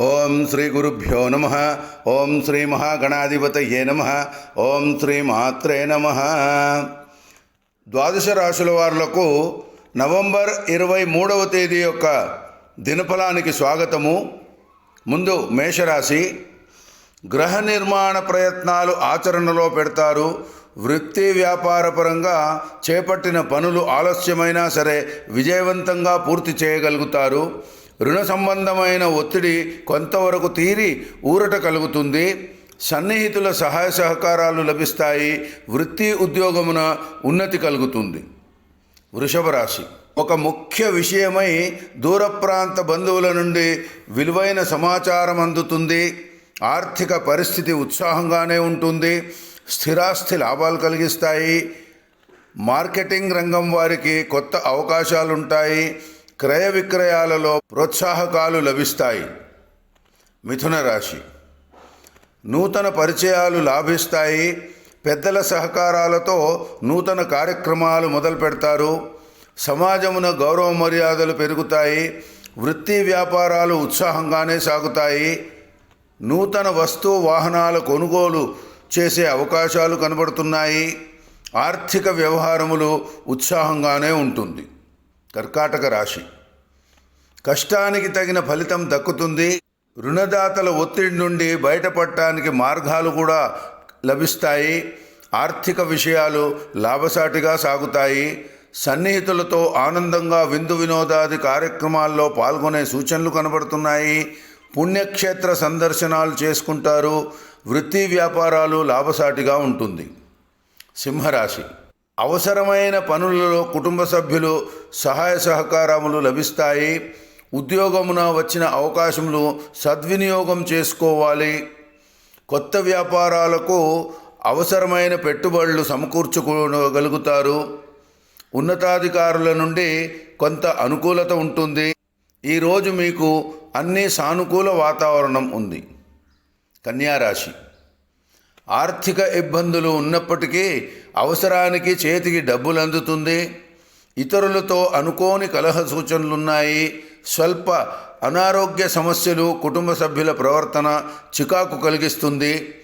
ఓం శ్రీ గురుభ్యో నమ. ఓం శ్రీ మహాగణాధిపతయే నమ. ఓం శ్రీ మాత్రే నమ. ద్వాదశ రాశుల వారులకు నవంబర్ ఇరవై మూడవ తేదీ యొక్క దినఫలానికి స్వాగతము. ముందు మేషరాశి. గ్రహ నిర్మాణ ప్రయత్నాలు ఆచరణలో పెడతారు. వృత్తి వ్యాపార పరంగా చేపట్టిన పనులు ఆలస్యమైనా సరే విజయవంతంగా పూర్తి చేయగలుగుతారు. రుణ సంబంధమైన ఒత్తిడి కొంతవరకు తీరి ఊరట కలుగుతుంది. సన్నిహితుల సహాయ సహకారాలు లభిస్తాయి. వృత్తి ఉద్యోగమున ఉన్నతి కలుగుతుంది. వృషభ రాశి. ఒక ముఖ్య విషయమై దూర ప్రాంత బంధువుల నుండి విలువైన సమాచారం అందుతుంది. ఆర్థిక పరిస్థితి ఉత్సాహంగానే ఉంటుంది. స్థిరాస్తి లాభాలు కలిగిస్తాయి. మార్కెటింగ్ రంగం వారికి కొత్త అవకాశాలు ఉంటాయి క్రయ విక్రయాలలో ప్రోత్సాహకాలు లభిస్తాయి. మిథున రాశి. నూతన పరిచయాలు లాభిస్తాయి. పెద్దల సహకారాలతో నూతన కార్యక్రమాలు మొదలు పెడతారు. సమాజమున గౌరవ మర్యాదలు పెరుగుతాయి. వృత్తి వ్యాపారాలు ఉత్సాహంగానే సాగుతాయి. నూతన వస్తు వాహనాల కొనుగోలు చేసే అవకాశాలు కనబడుతున్నాయి. ఆర్థిక వ్యవహారములు ఉత్సాహంగానే ఉంటుంది. కర్కాటక రాశి. కష్టానికి తగిన ఫలితం దక్కుతుంది. రుణదాతల ఒత్తిడి నుండి బయటపడటానికి మార్గాలు కూడా లభిస్తాయి. ఆర్థిక విషయాలు లాభసాటిగా సాగుతాయి. సన్నిహితులతో ఆనందంగా విందు వినోదాది కార్యక్రమాల్లో పాల్గొనే సూచనలు కనబడుతున్నాయి. పుణ్యక్షేత్ర సందర్శనాలు చేసుకుంటారు. వృత్తి వ్యాపారాలు లాభసాటిగా ఉంటుంది. సింహరాశి. అవసరమైన పనులలో కుటుంబ సభ్యులు సహాయ సహకారములు లభిస్తాయి. ఉద్యోగమున వచ్చిన అవకాశములు సద్వినియోగం చేసుకోవాలి. కొత్త వ్యాపారాలకు అవసరమైన పెట్టుబడులు సమకూర్చుకోగలుగుతారు. ఉన్నతాధికారుల నుండి కొంత అనుకూలత ఉంటుంది. ఈరోజు మీకు అన్ని సానుకూల వాతావరణం ఉంది. కన్యారాశి. ఆర్థిక ఇబ్బందులు ఉన్నప్పటికీ అవసరానికి చేతికి డబ్బులు అందుతుంది ఇతరులతో అనుకోని కలహ సూచనలున్నాయి. స్వల్ప అనారోగ్య సమస్యలు కుటుంబ సభ్యుల ప్రవర్తన చికాకు కలిగిస్తుంది.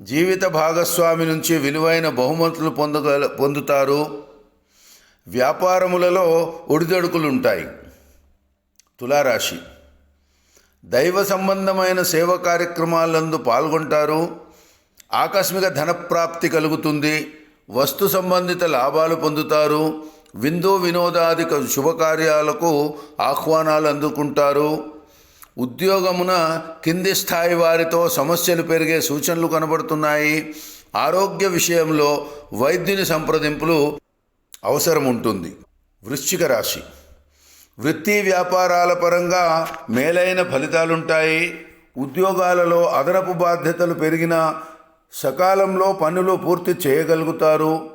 జీవిత భాగస్వామి నుంచి విలువైన బహుమతులు పొందగల పొందుతారు. వ్యాపారములలో ఒడిదొడుకులుంటాయి. తులారాశి. దైవ సంబంధమైన సేవ కార్యక్రమాలందు పాల్గొంటారు. ఆకస్మిక ధనప్రాప్తి కలుగుతుంది. వస్తు సంబంధిత లాభాలు పొందుతారు. విందు వినోదాది శుభకార్యాలకు ఆహ్వానాలు అందుకుంటారు. ఉద్యోగమున కింది స్థాయి వారితో సమస్యలు పెరిగే సూచనలు కనబడుతున్నాయి. ఆరోగ్య విషయంలో వైద్యుని సంప్రదింపులు అవసరం ఉంటుంది. వృశ్చిక రాశి. వృత్తి వ్యాపారాల పరంగా మేలైన ఫలితాలుంటాయి. ఉద్యోగాలలో అదనపు బాధ్యతలు పెరిగిన సకాలంలో పనులు పూర్తి చేయగలుగుతారు.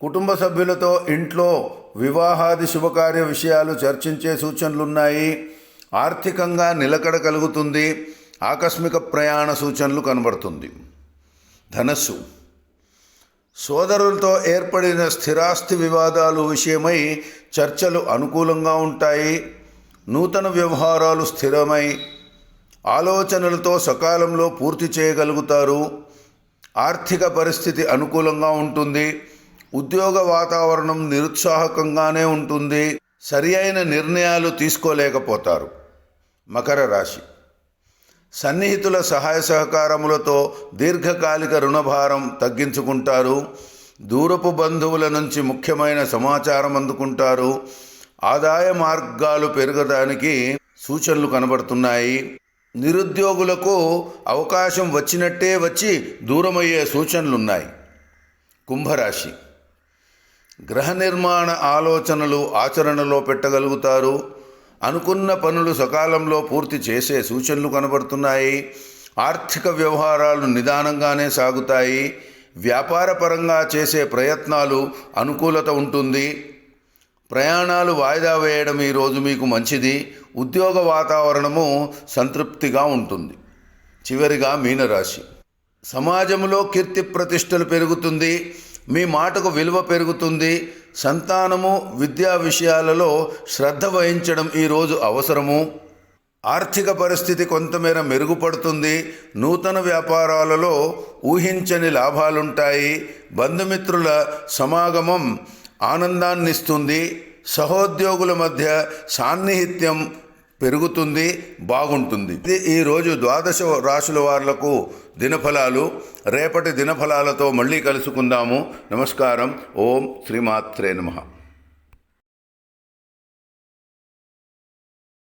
కుటుంబ సభ్యులతో ఇంట్లో వివాహాది శుభకార్య విషయాలు చర్చించే సూచనలున్నాయి. ఆర్థికంగా నిలకడ కలుగుతుంది ఆకస్మిక ప్రయాణ సూచనలు కనబడుతుంది. ధనస్సు. సోదరులతో ఏర్పడిన స్థిరాస్తి వివాదాలు విషయమై చర్చలు అనుకూలంగా ఉంటాయి. నూతన వ్యవహారాలు స్థిరమై ఆలోచనలతో సకాలంలో పూర్తి చేయగలుగుతారు. ఆర్థిక పరిస్థితి అనుకూలంగా ఉంటుంది. ఉద్యోగ వాతావరణం నిరుత్సాహకంగానే ఉంటుంది. సరి అయిన నిర్ణయాలు తీసుకోలేకపోతారు. మకర రాశి. సన్నిహితుల సహాయ సహకారములతో దీర్ఘకాలిక రుణభారం తగ్గించుకుంటారు. దూరపు బంధువుల నుంచి ముఖ్యమైన సమాచారం అందుకుంటారు. ఆదాయ మార్గాలు పెరగడానికి సూచనలు కనబడుతున్నాయి. నిరుద్యోగులకు అవకాశం వచ్చినట్టే వచ్చి దూరమయ్యే సూచనలున్నాయి. కుంభరాశి. గ్రహ నిర్మాణ ఆలోచనలు ఆచరణలో పెట్టగలుగుతారు. అనుకున్న పనులు సకాలంలో పూర్తి చేసే సూచనలు కనబడుతున్నాయి. ఆర్థిక వ్యవహారాలు నిదానంగానే సాగుతాయి. వ్యాపారపరంగా చేసే ప్రయత్నాలు అనుకూలత ఉంటుంది. ప్రయాణాలు వాయిదా వేయడం ఈరోజు మీకు మంచిది. ఉద్యోగ వాతావరణము సంతృప్తిగా ఉంటుంది. చివరిగా మీనరాశి. సమాజంలో కీర్తి ప్రతిష్టలు పెరుగుతుంది. మీ మాటకు విలువ పెరుగుతుంది. సంతానము విద్యా విషయాలలో శ్రద్ధ వహించడం ఈరోజు అవసరము. ఆర్థిక పరిస్థితి కొంతమేర మెరుగుపడుతుంది. నూతన వ్యాపారాలలో ఊహించని లాభాలుంటాయి. బంధుమిత్రుల సమాగమం ఆనందాన్నిస్తుంది. సహోద్యోగుల మధ్య సాన్నిహిత్యం పెరుగుతుంది బాగుంటుంది. ఇది ఈరోజు ద్వాదశ రాశుల వారులకు దినఫలాలు. రేపటి దినఫలాలతో మళ్ళీ కలుసుకుందాము. నమస్కారం. ఓం శ్రీమాత్రే నమః.